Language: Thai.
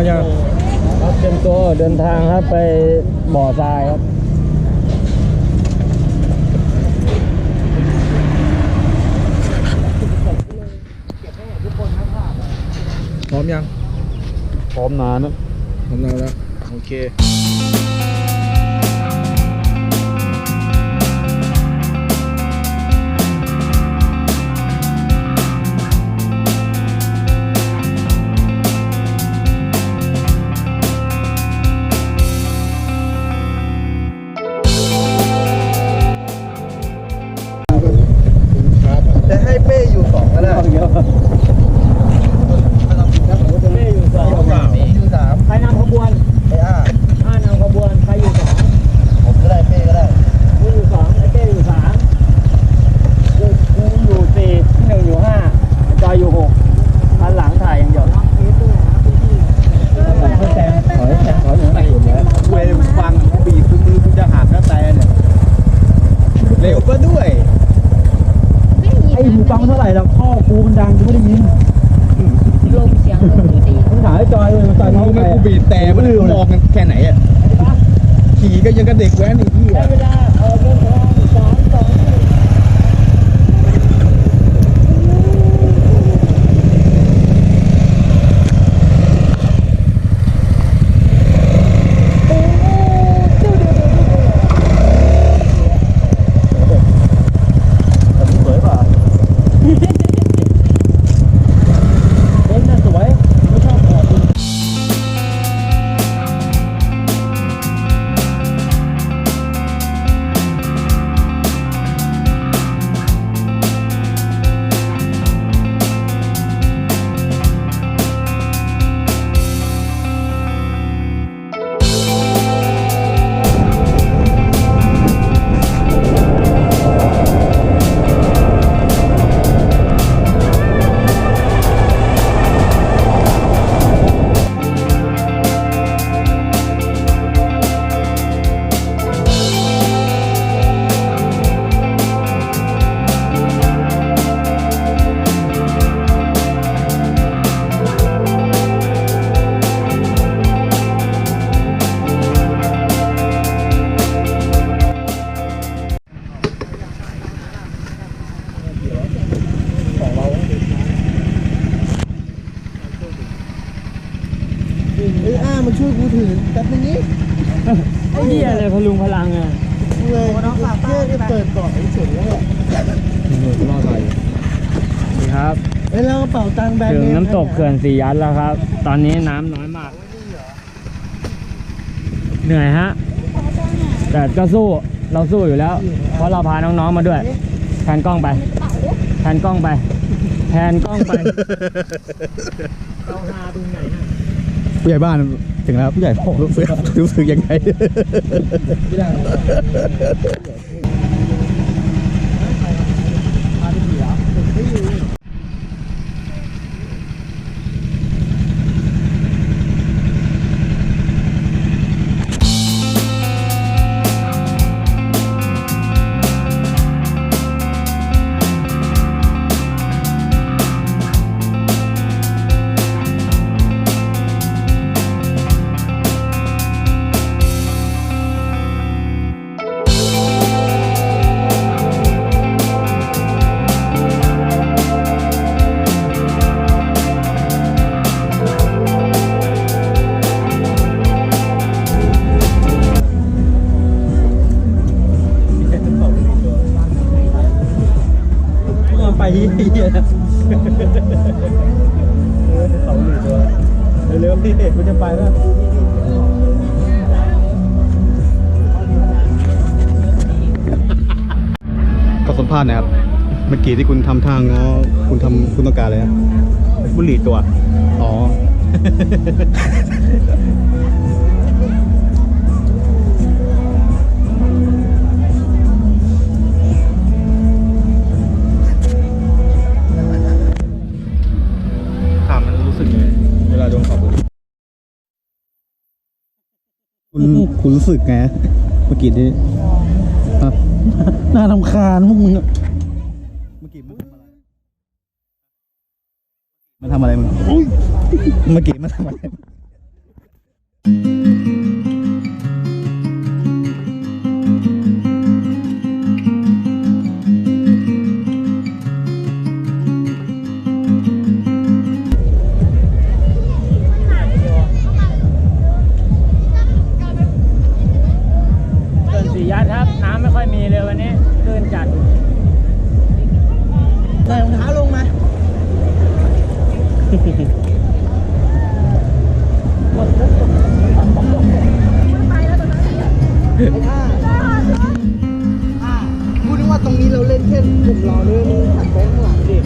มายังครับเตรียมตัวเดินทางครับไปบ่อทรายครับพร้อมยังพร้อมนานนะพร้อมแล้วแล้วโอเค บีบแต่มันมองกันแค่ไหนอะขี่ก็ยังกับเด็กแว้นอีกที่ได้อะ ไอ้อ้ามันช่วยกูถือแป๊บนึงนี้ไอ้เหี้ยอะไรพลุงพลังอะเลยน้องฝากป้าเปิดก่อนเฉยๆแล้วหนูรอใส่นี่ครับไอ้แล้วกระเป๋าตังค์แบงค์ถึงน้ำตกเขื่อนสียัดแล้วครับ ตอนนี้น้ำน้อยมาก เหนื่อยฮะ แต่ก็สู้เราสู้อยู่แล้ว เพราะเราพาน้องๆมาด้วยแทนกล้องไปแทนกล้องไปแทนกล้องไปเราหาตรงไหนฮะ ผู้ใหญ่บ้านถึงแล้วผู้ใหญ่พ่อรู้สึกรู้สึกยังไง เหี้ยนะเขาหลุดตัวเร็วๆที่เด็กกูจะไปแล้วก็สัมภาษณ์หนะครับ เมื่อกี้ที่คุณทำทางง้อคุณทำคุณต้องการอะไรนะบุหรี่ตัว อ๋อ คุณคุณรู้สึกไงเมื่อกี้นี้ฮะน่าทำคาญพวกมึงอะเมื่อกี้มึงทำอะไรมันทำอะไรมึงเมื่อกี้มันทำอะไรียัดครับ น้ำไม่ค่อยมีเลยวันนี้คลื่นจัดใส่รองเท้าลงมหมดทุกคนไปแล้วตอนนั้นไม่ได้พูดถึงว่าตรงนี้เราเล่นเช่นลุ่มรอเรื่องนถัดไปข้างหลังดิ